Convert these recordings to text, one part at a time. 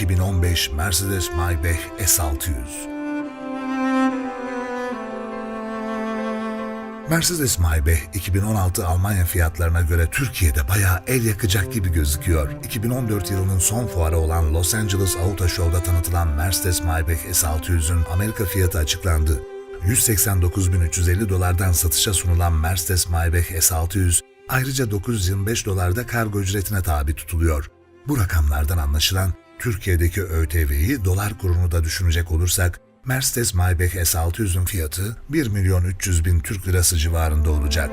2015 Mercedes-Maybach S600 Mercedes-Maybach 2016 Almanya fiyatlarına göre Türkiye'de bayağı el yakacak gibi gözüküyor. 2014 yılının son fuarı olan Los Angeles Auto Show'da tanıtılan Mercedes-Maybach S600'ün Amerika fiyatı açıklandı. 189.350 dolardan satışa sunulan Mercedes-Maybach S600 ayrıca 925 dolarda kargo ücretine tabi tutuluyor. Bu rakamlardan anlaşılan Türkiye'deki ÖTV'yi dolar kurunu da düşünecek olursak Mercedes-Maybach S600'ün fiyatı 1 milyon 300 bin Türk lirası civarında olacak.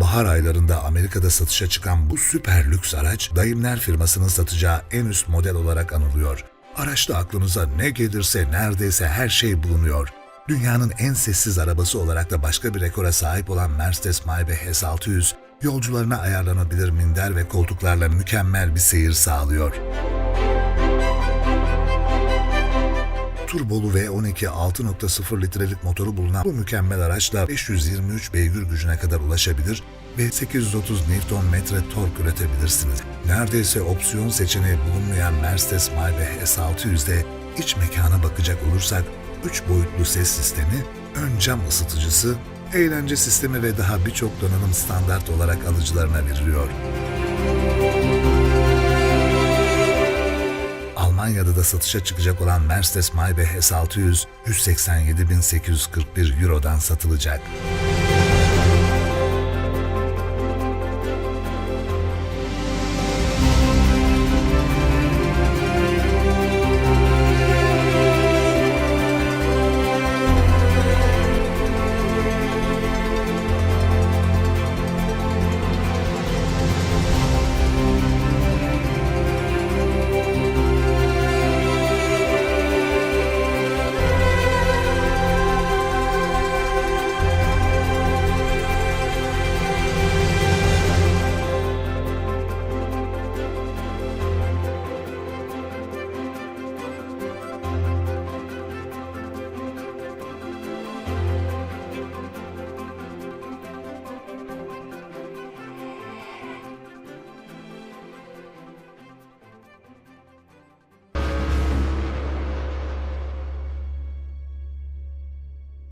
Bahar aylarında Amerika'da satışa çıkan bu süper lüks araç, Daimler firmasının satacağı en üst model olarak anılıyor. Araçta aklınıza ne gelirse neredeyse her şey bulunuyor. Dünyanın en sessiz arabası olarak da başka bir rekora sahip olan Mercedes-Maybach S600, yolcularına ayarlanabilir minder ve koltuklarla mükemmel bir seyir sağlıyor. Turbolu V12 6.0 litrelik motoru bulunan bu mükemmel araçla 523 beygir gücüne kadar ulaşabilir ve 830 Nm tork üretebilirsiniz. Neredeyse opsiyon seçeneği bulunmayan Mercedes-Maybach S600'de iç mekana bakacak olursak 3 boyutlu ses sistemi, ön cam ısıtıcısı, eğlence sistemi ve daha birçok donanım standart olarak alıcılarına veriliyor. Almanya'da da satışa çıkacak olan Mercedes-Maybach S600 187.841 Euro'dan satılacak.